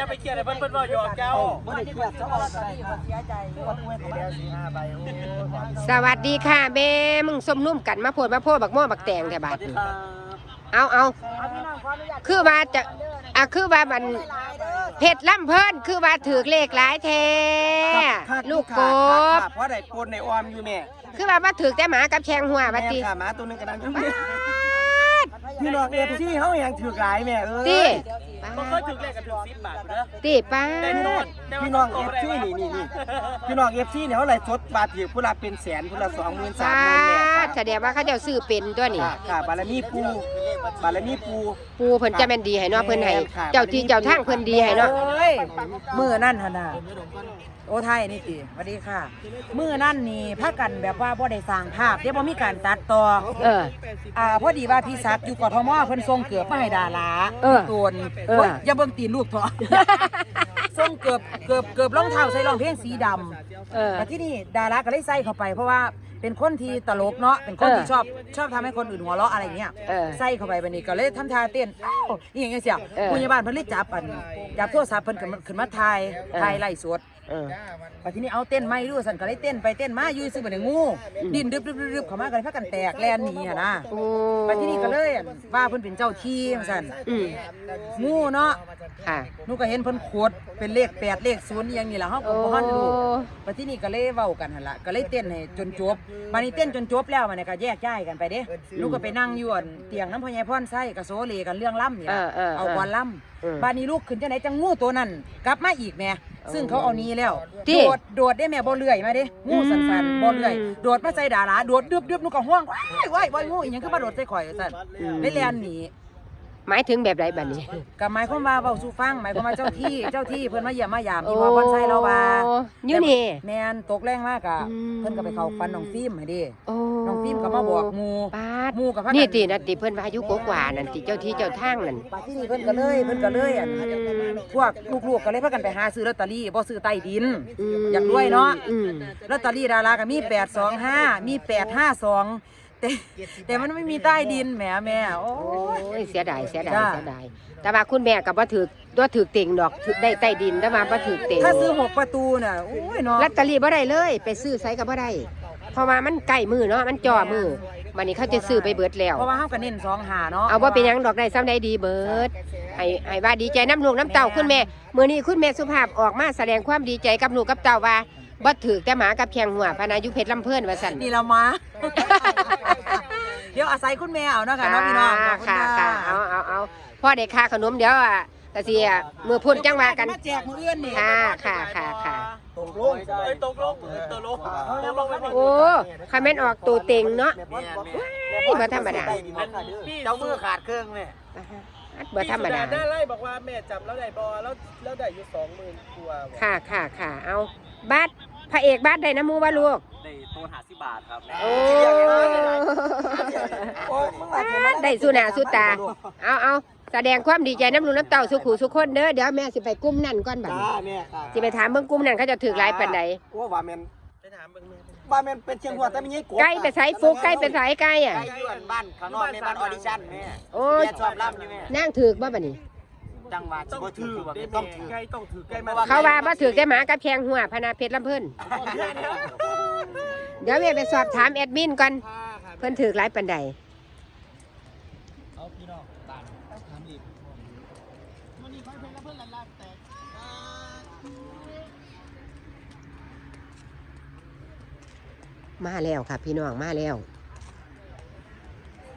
อย่าไปเกลียดไอ้เพิ่นเพิ่นว่าหยอกเจ้าบ่ได้เครียดซะว่าเสียใจคนเมื่อไทยแล้วสี่ห้าใบโอ้ยสวัสดีค่ะเบ้มึงสมนุ่มกันมาโพดมาโพดบักม่วบักแตงแถวบาดนี้เอาเอาคือว่าจะอะคือว่ามันเผ็ดล่ำเพิ่นคือว่าถือเลขหลายแท้ลูกกบเพราะได้ปนในออมอยู่แม่คือว่ามาถือแต่หมากับแชงหัวบัดแม่ติค่ะหมาตัวนึงกำลังพี่น้องเอฟซีเขาอย่างถือหลายแม่เอ้ติ ยมันก็ถึงเลขกันถึง10บาทเด้อติป้าแต่โดนพี่น้องเอฟซีนี่นี่นี่พี่น้องเอฟซีเนี่ยเขาไหลฟ์สดบาทถือผู้ละเป็นแสนผู้ละสองหมื่นสามป้าหมื่นแม่แสดงว่าเขาเจ้าซื้อเป็นตัวนี่ค่ะค่ะบารมีปูบารมีปูปูเพิ่นจะแม่นดีให้เนาะเพิ่นให้เจ้าที่เจ้าทางเพิ่นดีให้เนาะอ้ยมือนั่นหนน่ะโอ้ไทยนี่ติสวัสดีค่ะ มือนั่นนี่พากันแบบว่าบ่ได้สร้างภาพเดี๋ยวบ่มีการตัดต่อ เออ อ่าพอดีว่าพี่ศักดิ์อยู่กทมเพิ่นส่งเกือบมาให้ดาราเออตัวเออ โยอย่าเบิ่งตีนลูกเถอะ ส่งเกือบเกือบเกือบรองเท้าใส่รองเพลงสีดำเออ แต่ที่นี่ดาราก็เลยใส่เข้าไปเพราะว่า เป็นคนที่ตลกเนาะเป็นคนที่เออชอบชอบทำให้คนอื่นหัวเราะอะไรเงี้ยเออใส่เข้าไปบัดนี้ก็เลยทำท่าเต้นอ้าวนี่อย่างเงี้ยเสียเออพยาบาลเพิ่นเลยจับอันจับโทรศัพท์เพิ่นขึ้นมาขึ้นมาถ่ายเออ ถ่ายไล่สดเออไปที่นี่เอาเต้นไม่รู้สันก็เลยเต้นไปเต้นมาอยู่ซื้อบัดนี้งูดิ้นดึบดึบดึบดึบเข้ามาก็เลยพากันแตกแลนหนีหั่นนะโอ้ไปที่นี่ก็เลยอั่นว่าเพิ่นเป็นเจ้าที่ว่าซั่นอืมงูเนาะ ค่ะ หนูก็เห็นเพิ่นขวดเป็นเลขแปดเลขศูนย์อหย่างนี้ล่ะเฮาก็โอ้บ่ทันรู้ไปที่นี่ก็เลยเว้ากันหั่นล่ะก็เลยเต้นให้จนจบบัดนี้เต้นจนจบแล้วมันนี่ก็แยกย้ายกันไปเด้ลูกก็ไปนั่งอยู่อั่นเตียงน้ำพ่อใหญ่พรไส้ก็โซเลกันเรื่องล่ำนี่เอล่ะอเออ เอาเออก่อนล่เออำบัดนี้ลูกขึ้นจังไหนจังงูตัวนั้น กลับมาอีกแหม่ซึ่งเขาเอาหนี้แล้วที่โดดโดดได้แม่บ่เลื่อยมาเด้งูสันอืม ๆบ่เลื่อยโดดมาใส่ดาราโดดดึบดึบหนูก็ห้องว้ายว้ายว้ายงูอีหยังคือมาโดดใส่ข่อยว่าซั่นเลยแล่นหนี หมายถึงแบบไรบัดนี้กับหมายความว่าเว้าสู่ฟังหมายความว่าเจ้าที่เจ้าที่เพิ่นมาเยี่ยมมายามอีพอพรไส้เราว่าโอ้อยู่นี่ แม่นตกแรงมากอะอืม เพิ่นก็ไปเข้าฟันน้องฟิล์มให้เดิโอ้น้องฟิล์มก็มาบอกหมู่ปาดหมู่กับพากันี่ตินะติเพิ่นว่าอายุกกว่านั่นติเจ้าที่เจ้าทางนั่น ปาที่นี่เพิ่นก็เลยเพิ่นก็เลยอั่นพวกลูกๆก็เลยพากันไปหาซื้อลอตเตอรี่บ่ซื้อใต้ดินอยากรวยเนาะ อืมลอตเตอรี่ดาราก็มี825มี852 แต่แต่มันไม่มีใต้ดินแหมแม่ โอ้โอ้ยยเสียดายเสียดายจ้าเสียดายแต่ว่าคุณแม่ก็บ่ถือบ่ถือเต็งดอกถือได้ใต้ดินแต่ว่าบ่ถือเต็งถ้าซื้อ6ประตูน่ะโอ้ยเนาะลอตเตอรี่บ่ได้เลย ไปซื้อไสก็บ่ได้เพราะว่ามันใกล้มือเนาะมันจ่อมือวันนี้เขาจะซื้อไปเบิดแล้ว เพราะว่าเฮาก็เน้น2หาเนาะเอาว่าเป็นหยังดอกได้ซ้ำได้ดีเบิดให้ให้ว่าดีใจน้ำลูกน้ำเต่าคุณแม่มื้อนี้คุณแม่สุภาพออกมาแสดงความดีใจกับลูกกับเต่าว่าบ่ถือแต่หมากับแขงหัวพนายุเพชรลำเพิ่นว่าซั่นนี่เรามา เดี๋ยวอาศัยคุณแม่เอาเนาะค่ะเนาะพี่น้องขอบณค่ะค่ะเอาเอาเอาพ่อได้ค่าขนมเดี๋ยวอะตะเสียมือพุ่นจังว่ากัน มาแจกมือเอื้อนนี่ค่ะค่ะค่ะค่ะ ตกลงเอ้ยตกลงตกลงยังลงแล้วโอ้คาแม่นออกตัวเต็งเนาะ นี่บ่ธรรมดาพี่เจ้ามือขาดเครื่องแม่บ่ธรรมดาได้ไล่บอกว่าแม่จับแล้วได้บอแล้วแล้วได้อยู่20,000กว่าค่ะ ค่ะ ค่ะ เอาบัตรพระเอกบัตรได้น้ำมูว่าลูก ได้ตัว50บาทครับ โอ้ โอ้ยมึงอาจจะมาได้สุหนาสุตา เอาเอาแสดงความดีใจน้ำลูกน้ำเต่าสุขูสุขคนเด้อเดี๋ยวแม่สิไปกุ้มนั่นก่อนบัดจ้านี้แม่ค่ะสิไปถามเบิ่งกุ้มนั่นเขาจะถือหลายปานใดโอ้ว่าแม่นไปถามเบิ่งแม่ว่าแม่นเป็นเชียงหัวแต่ไม่ใช่กบใกล้ไปไสฟุกใกล้ไปไสใกล้อะ ใกล้อยู่อันบ้านข้างนอกในบ้านออดิชั่นแม่โอ้ย แม่ชอบล่ำอยู่แม่นั่งถือกบ่บัดนี้ จังหวะต้องบ่ถือว่าได้ต้ต้อองงถืถืออ ใกล้ต้องถือใกล้มาเขาว่าบ่ถือแต่หมากับแพงหัวพนาเพชรลำเพิ่นเดี๋ยวแม่ไปสอบถามแอดมินก่อน เพิ่นถือหลายปานใด เอาพี่น้องบ้านถามอีก มาแล้วค่ะ พี่น้องมาแล้ว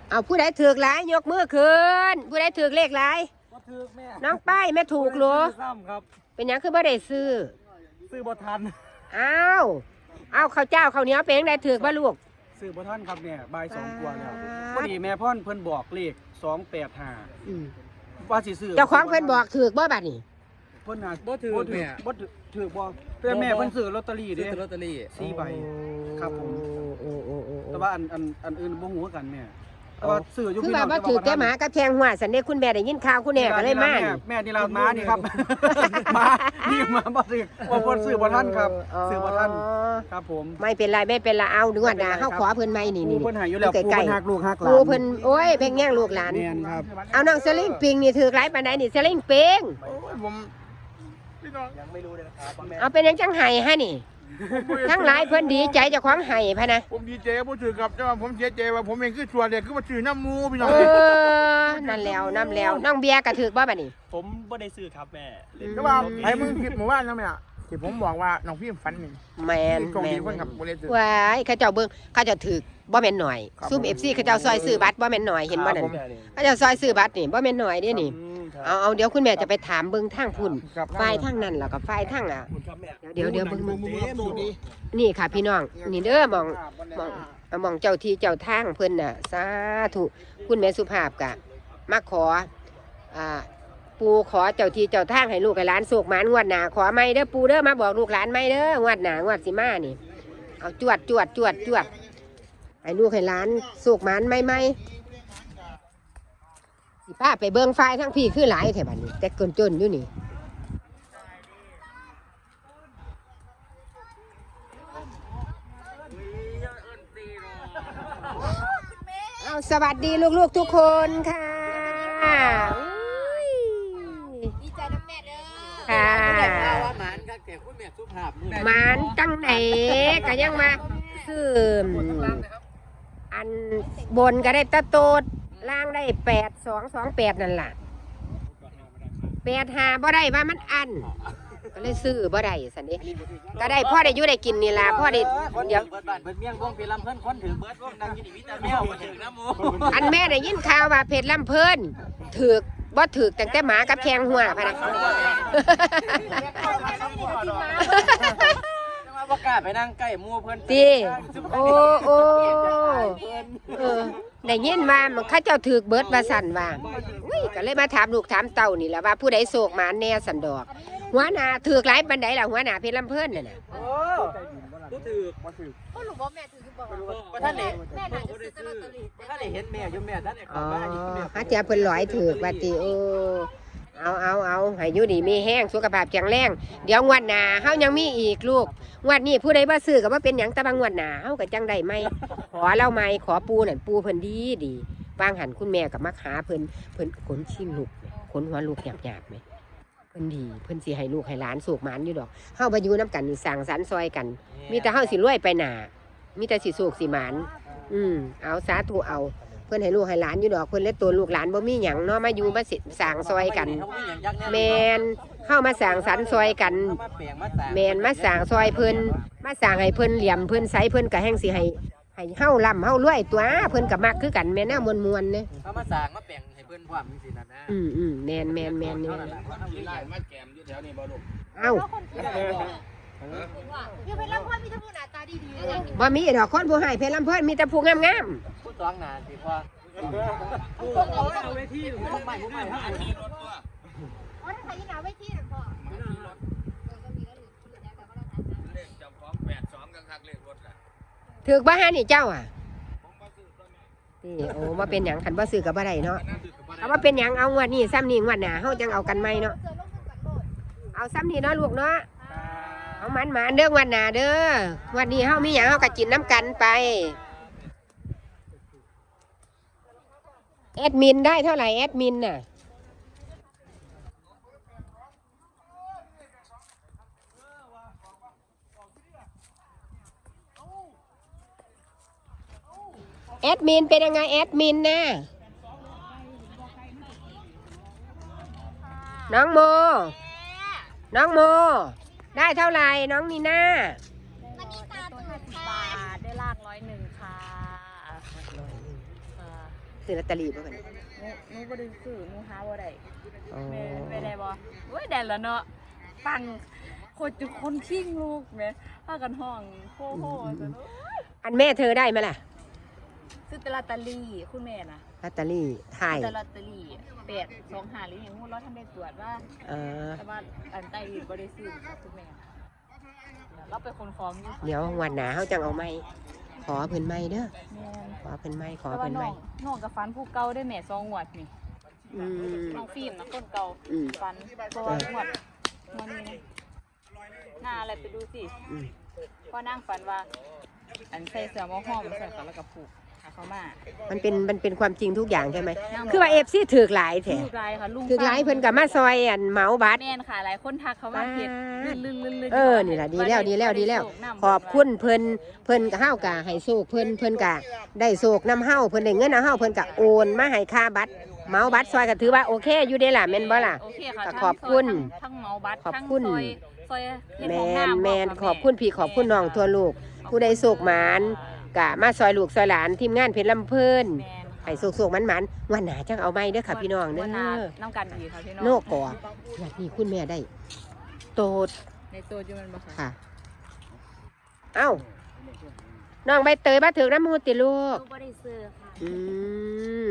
เอาผู้ใดถือกหลายยกมือขึ้นผู้ใดถือกเลขหลายบ่ถือแม่น้องป้ายแม่ถูกเหรอซ้ำครับ เป็นหยังคือบ่ได้ซื้อซื้อบ่ทัน อ้าวอ้าวข้าวเจ้าข้าวเหนียวเป็นยังไงถือกบ่ลูก ซื้อบ่ทันครับเนี่ยบ่ายสองกว่าแล้วป๊าดพอดีแม่พ่อนเพิ่นบอกเลขสองแปดห้าอืมว่าสิซื้อเจ้าของเพิ่นบอกถือกบ่บัดนี้ เพิ่นน่ะบ่ถือบ่ถืแม่ บ่ถือถือบ่แต่แม่เพิ่นซื้อลอตเตอรี่ซื้เด้อแต่ลอตเตอรี่สี่ใบครับผม โอ้โอ้โอ้โอ้แต่ว่าอันอันอันอื่นบ่ฮู้กันแม่แต่ว่าซื้ออยู่คือพี่ว่าน้องบ่ถือกแต่หมากับแทงหัวสันเด้คุณแม่ได้ยินข่าวคุณแม่ก็เลยมาแม่นี่แม่นี่ล่ะหมานี่ครับหมานี่หมาบ่ซื้อบ่เพิ่นซื้อบ่ทันครับซื้อบ่ทันอ๋อครับ ผมไม่เป็นไรไม่เป็นไรเอาดึงว่าดาเฮาขอเพิ่นใหม่นี่นี่ ปูเพิ่นใหายอยู่แล้วใกปูล้เพิ่นหักลูกหักหๆลาปูนเพิ่นโอ้ยเพ่งแย่งลูกหลาน แม่นครับเอาน้องสลิงปิงนี่ถือกหลายปานใดนี่สลิงปิงโอ้ยผม พี่น้องยังไม่รู้เลยนะครับว่าแม่เอาเป็นหยังจังไห้ฮะนี่ ทั้งหลายเพิ่นดีใจเจ้าของไห้พะนะผมดีใจกับผู้ถือกับแต่ว่าผมเสียใจว่าผมเองคือชัวร์เลยคือมาถือน้ำมูพี่น้องเออนั่นแล้วน้ำแล้วน้องเบียร์กระถือบ่บัดนี้ ผมไม่ได้ซื้อครับแม่แต่ว่าไอ้มึงคิดหมู่บ้านนะแม่อะที่ผมบอกว่าน้องพี่ฝันหนึ่งแมนกองแมดีนคนกับบริษัทว้ายเขาเจ้าเบิ่งเขาเจ้าถือ บ่แม่นหน่อยครับซุ่ม FC เขาเจ้าซอยซื้อบัตรบ่แม่นหน่อยเห็นบ่นั่นแม่นี่เขาเจ้าซอยซื้อบัตรนี่บ่แม่นหน่อยเด้นี่อืมครับเอาเอาเดี๋ยวคุณแม่จะไปถามเบิ่งทางพุ่นครับฝ่ายทางนั้นแล้วก็ฝ่ายทางอะขอบคุณครับแม่เดี๋ยวเดี๋ยวเบิ่งหมูหมูหมูดีนี่ค่ะพี่น้องนี่เด้อมอง มองมองเจ้าที่เจ้าทางเพิ่นน่ะ สาธุ คุณแม่สุภาพกะมาขอ อ่า ปูขอเจ้าที่เจ้าทางให้ลูกให้หลานสุกหมานงวดหน้าขอไม่เด้อปูเด้อมาบอกลูกหลานไม่เด้องวดหน้างวดสิมานี่ เอาจวดจวดจวดจวด ให้ลูกให้หลานสุกหมานไม่ไม่สิป้าไปเบิ่งไฟทั้งพี่คือหลายแถวบัดนี้ แต่กนจนอยู่นี่เอาสวัสดีลูกๆทุกคนค่ะอุ้ยดีใจน้ำแม่เด้อค่ะว่าหมานครับแต่คุณแม่สุภาพมือหมานจังไหนก็ยังมาคือ อันบนก็ได้ตะโตดล่างได้แปดสองสองแปดนั่นล่ะแปดหาบ่ได้ว่ามันอัน ก็เลยซื้อบ่ได้สันนี้ก็ได้พ่อได้อยู่ได้กินนี่ล่ะพ่อได้เดี๋ยว เบิดบ้านเบิดเมียงวงเป็นลำเพิ่นคนถือเบิดวงนั่งกินวิตามินมาถึงน้ำหมูอันแม่ได้ยินข่าวว่าเพชรลำเพิ่นถือกบ่ถือกตั้งแต่หมากับแทงหัวพะนะ มาประกล้าศ ไปนั่งใกล้หมูเพิ่นตีโอ้โอ้เออได้ยินว่ามันเข้าเจ้าถือกเบิดว่าสั่นว่าอุ้ยก็เลยมาถามลูกถามเต่านี่แหละว่าผู้ใดโศกหมาแน่สันดอก หัวหน้าถือกหลายปันใดล่ะหัวหน้าเพชรลำเพิ่นน่ะน่ะโอ้ตู้ถือพ่อหนูบอกแม่ถือคือบอกว่าว่าท่านเด็กแม่น่าจะซื้อตลอดตลีดท่านเด็กเห็นแม่อยู่แม่ท่านเด็กอ๋อบ้านแม่ฮะเจ้าเพิ่นลอยถือกว่าติโอ้ เอาเอาเอาให้อยู่ดีมีแห้งสุขภาพแข็งแรง เดี๋ยวงวดหน้าเฮายังมีอีกลูกงวดนี้ผู้ใดบ่ซื้อก็บ่เป็นหยังแต่บางงวดหน้าเฮาก็จังได้ไหมขอเล่าไหมขอปูนั่นปูเพิ่นดีดีวางหันคุณแม่กับมักหาเพิ่นเพิ่นขนชิงลูกขนหัวลูกหยาบหยาบๆไหมเพิ่นดีเพิ่นสิให้ลูกให้หลานสูกหมานอยู่ดอกเฮาบ่อยู่นํกันนี่สร้างสรรค์ซอยกัน มีแต่เฮาสิรวยไปหน้ามีแต่สิสูกสิหมานอืมเอาสาธุเอาเพิ่นให้ลูกให้หลานอยู่ดอกเพิ่นและตัวลูกหลานบ่มีหยังเนาะมาอยู่มาสิสร้างซอยกัน แมนเฮามาสร้างสรรค์ซอยกันมาเปลี่ยนมาแต่แมนมาสร้างซอยเพิ่นมาสร้างให้เพิ่นเหลี่ยมเพิ่นใสเพิ่นก็แห่งสิให้ให้เฮาล่ำเฮารวยตัวเพิ่นก็มักคือกันแม่นแนวมวนๆเด้เขามาสร้างมาแปลงให้เพิ่นความมีสินะนะอืมอืมแมนแมนแมนนี่เท่านั้นแหละเขาทำได้มาแกมอยู่แถวนี้บ่ลูกเอ้ายังเป็นร่างพ่อมีทั้งหน้าตาดีๆเลยบ่มีดอกคนผู้ให้เพชรลำเพิ่นมีแต่ผู้งามผู้ สองนานสิพ่อผู้เอาเวทีผู้ใหม่ผู้ใหม่ผู้ใหม่อ๋อถ้าใครยินหนาไว้ที่หนึ่งพ่อๆถือบ่หานี่เจ้าอะนี่โอ้บ่เป็นหยังคันบ่ซื้อก็บ่ได้เนาะเอาว่าเป็นหยังเอางวดนี้ซ้ำนี้งวดหน้าเฮาจังเอากันใหมเนาะเอาซ้ำนี้เนาะลูกเนาะเอามันมาเด้องวันหนาเด้อวันนี้เฮามีหยังเฮาก็กินน้ำกันไป แอดมินได้เท่าไหร่แอดมินน่ะ แอดมินเป็นยังไงแอดมินน่ะ น้องโม น้องโม ได้เท่าไหร่น้องนีน่า วันนี้ตาตื่น บาทได้ลากร้อยหนึ่งค่ะอ่า ซื้อลอตเตอรี่ป่ะมันหนูหนูบ่ได้ซื้อหนูหาบ่ได้อ๋อแม่แม่ได้บ่โอ้ยแดนแล้วเนาะปังโคตรจุคนขิงลูกแม่พากันห้องโค้โหซะเนอะอันแม่เธอได้ไหมล่ะซื้อแต่ลอตเตอรี่คุณแม่น่ะลอตเตอรี่ไทยแต่ลอตเตอรี่แปดสองหาหรืออย่างงู้เราทำได้ตรวจว่า เออ แต่ว่าอันใต้ดินบ่ได้ซื้อค่ะคุณแม่เราไปคนของอยู่เดี๋ยววันหนาเขาจังเอาไม้ ขอเพิ่นไม้เด้อแม่นขอเพิ่นไม้ขอแต่ว่าเพิ่นน้อไม้งน้องกับฟันผู้เก่าได้แม่ซองหวดนี่อืม น้องฟิล์มนะคนเก่าอืม ฟันเพราะว่าหวดมันนี่นะหน้าอะไรไปดูสิอืม พ่อนั่งฝันว่า อันใส่เสื้อหมอห้อมใส่กันแล้วก็ผูกขา เขามามันเป็นมันเป็นความจริงทุกอย่างใช่ไหมนั่งคือว่า FC ถือกหลายแท้ลูกไรค่ะลุงถือกหลายเพิ่นก็มาซอยอันเหมาบัตรแม่นค่ะหลายคนทักเขาว่าเฮ็ดลื่นๆๆๆเออนี่แหละดีแล้วดีแล้วดีแล้ว ขอบคุณเพิ่นเพิ่นก็เฮากะให้โชคเพิ่นเพิ่นกะได้โชคนํเฮาเพิ่นได้เงินนํเฮาเพิ่นกะโอนมาให้ค่าบัตรเหมาบัตรซอยก็ถือว่าโอเคอยู่เด้ล่ะแม่นบ่ล่ะโอเคค่ะก็ทั้งขอบคุณซอยทั้งทั้งเมาบัตรขอบคุณทั้งซอยซอยเฮ็ดแมห้องนน้ำแมนค่ะขอบคุณพี่ขอบคุณน้องทั่วลูกผู้ใดโศกหมาน กะมาซอยลูกซอยหลานทีมงานเพชรลำเพิ่นแม่นให้โศกโศกมันมันๆวันหนาจังเอาไม้เด้อค่ะพี่น้องเด้วันอหน้าน้ำกันดีค่ะพี่น้องโนกออยากมีคุณแม่ได้ โตดในตัวจุมันบ่ค่ะค่ะ เอ้าน้องใบเตยมาถึงน้ำมูติลูกลูก บ่ได้ซื้อค่ะอื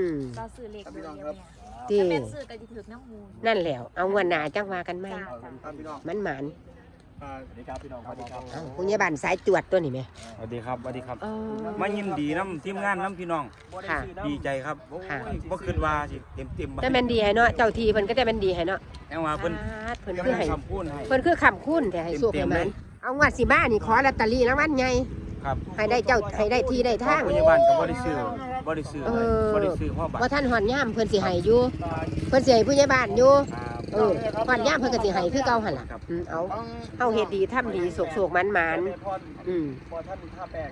มเราซื้อเลขเดียวเนี่ยที่ถ้าแม่นซื้อก็สิถึกน้ำมูลนั่นแหล้ว เอาวันหนาจังว่ากันไหมจ้าจ้า ครับพี่น้อง มันหมันอ่า สวัสดีครับพี่น้องสวัสดีครับเอ้าคุณยายบันสายจวดตัวนี้ไหมสวัสดีครับสวัสดีครับ เออมายินดีน้ำทีมงานน้ำพี่น้อง ค่ะ ดีใจครับโอ้ค่ะยบ่คิดว่าสิเต็มเต็มแต่แมันดีให้เนาะเจ้าทีเพิ่นก็จะแมันดีให้เนาะแองว่าเพิ่นอ่าเพิ่นยังคือให้คำพูดให้ เพิ่นคือคำคุ้นแต่ให้สู้ให้มันเอางวดสิบ้านี่ขอลอตเตอรี่รางวัลใหญ่ครับให้ได้เจ้าให้ได้ที่ได้ทางพยาบาลก็บ่ได้ซื้อบ่ได้ซื้อเออ บ่ได้ซื้อพ่อบัตรว่าท่านหอนย่ามเพิ่นสิให้อยู่เพิ่นสิให้ผู้ใหญ่บ้านอยู่ครับ เออหอนย่ามเพิ่นก็สิให้คือเก่าหั่นล่ะอืมเอาเฮาเฮ็ดดีทำดีโศกๆมันๆอืมพอท่านท่าแปลก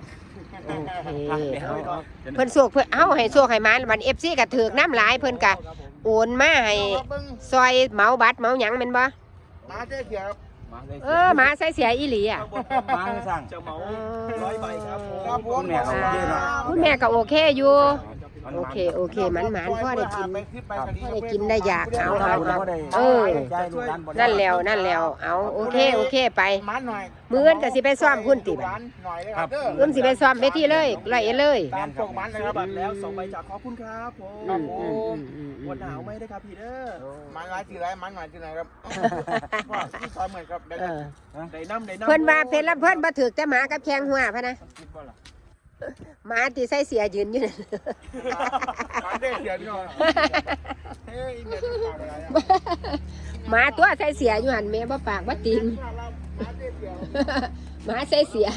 โอเคอะเดี๋ยวเอาเอาเพิ่นโศกเพิ่นเฮาให้โศกให้มันวัน FC ก็ถือกน้ำหลายเพิ่นก็โอนมาให้ซอยเหมาบัตรเหมาหยังแม่นบ่มาเจ๊เขียวมาได้เออหมาใส่เสียอีหลีอะมาให้สั่งจะเหมาเออร้อยใบครับผมครับผมคุณแม่เขาโอเคเนาะคุณแม่ก็โอเคอยู่มัน โอเคโอเคมันมันพ่อได้กินครับพ่อได้กินได้อยากเอาเอาเอาบ่ได้เออใจลูกหลานบ่ได้นั่นแล้วนั่นแล้วเอาโอเคโอเคไปมันหน่อยมื้ออื่นก็สิไปซ่อมพุ่นติบัดหน่อยเลยครับเด้ออื่นสิไปซ่อมเวทีเลยไล่เลยตามส่งมันนะครับบัตรแล้วส่งไปจากขอบคุณครับผมอืมอืมอืมอืมวันหนาวไม่ได้ครับพี่เด้อมันร้ายสีไรมันหน่อยสีไหนครับพ่อที่ซอยเหมือนครับได้เออได้น้ำได้น้ำเพิ่นว่าเพชรลำเพิ่นบ่ถึกแต่หมากับแข้งหัวพะนะคิดบ่ล่ะ หมาที่ใส่เสียยืนอยู่นั่นมันเด็กเสียพี่น้องเฮ้ยเนี่ยจะฝากอะไรอะหมาตัวใส่เสียอยู่หั่นแม่บ่ปากบ่ติงหมาใส่เสีย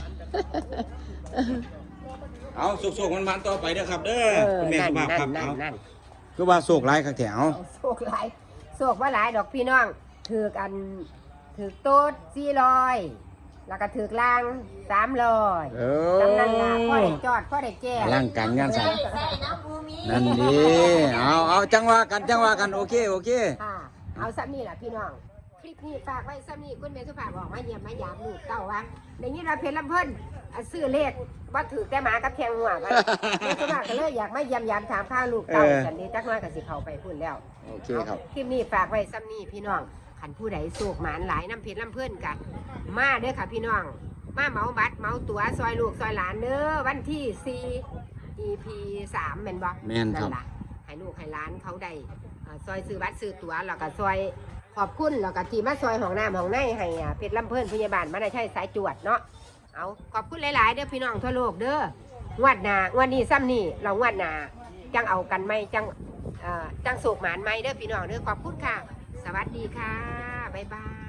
เอาโศกๆมันๆต่อไปเด้อครับ เด้อเออคุณแม่นั่นสุภาพนั่นครับนั่นเอานั่นคือว่าโศกหลายคักแถวโศกหลายโศกว่าหลายดอกพี่น้องถือกอันถือกโต๊ดสี่ร้อย แล้วก็ถือกล่างสามร้อยเอจำนั่นล่ะพ่ออได้จอดพ่อได้แก้ร่างการงานสั่งนั่นดีเอาเอาจังว่ากันจังว่ากันโอเคโอเค ค่ะเอาซ้ำนี่แหละพี่น้อง คลิปนี้ฝากไว้ซ้ำนี่คุณเมสุภาพบอกมาเยี่ยมมายามลูกเต้าว่าในนี้เราเพชรลำเพิ่นอะซื้อเลขว่าถือแต่หมากับแทงหัวกันเมสุภาพก็เลยอยากมาเยี่ยมยามถามข้าวลูกเต้าเออ สันนี้จักหน้อยก็สิเข้าไปพูดแล้วโอเคครับ คลิปนี้ฝากไว้ซ้ำนี่พี่น้อง ขันผู้ใดโศกหมานหลายน้ำเพชรลำเพิ่นกันมาเด้อค่ะพี่น้อง มาเหมาบัตรเหมาตั๋วซอยลูกซอยหลานเด้อวันที่4 EP 3แม่นบ่แม่นครับ ล่ะให้ลูกให้หลานเขาได้อ่าซอยซื้อบัตรซื้อตั๋วแล้วก็ซอยขอบคุณแล้วก็ที่มาซอยห้องน้ำห้องในให้อ่าเพชรลำเพิ่นพยาบาลมาได้ใช้สายจวดเนาะเอาขอบคุณหลาย ๆ เด้อพี่น้องทั่วโลกเด้องวดหน้างวดนี้ซ้ำนี่เรางวดหน้าจังเอากันไหมจังเอ่อจังโศกหมานไหมเด้อพี่น้องเด้อขอบคุณค่ะ สวัสดีค่ะ บ๊ายบาย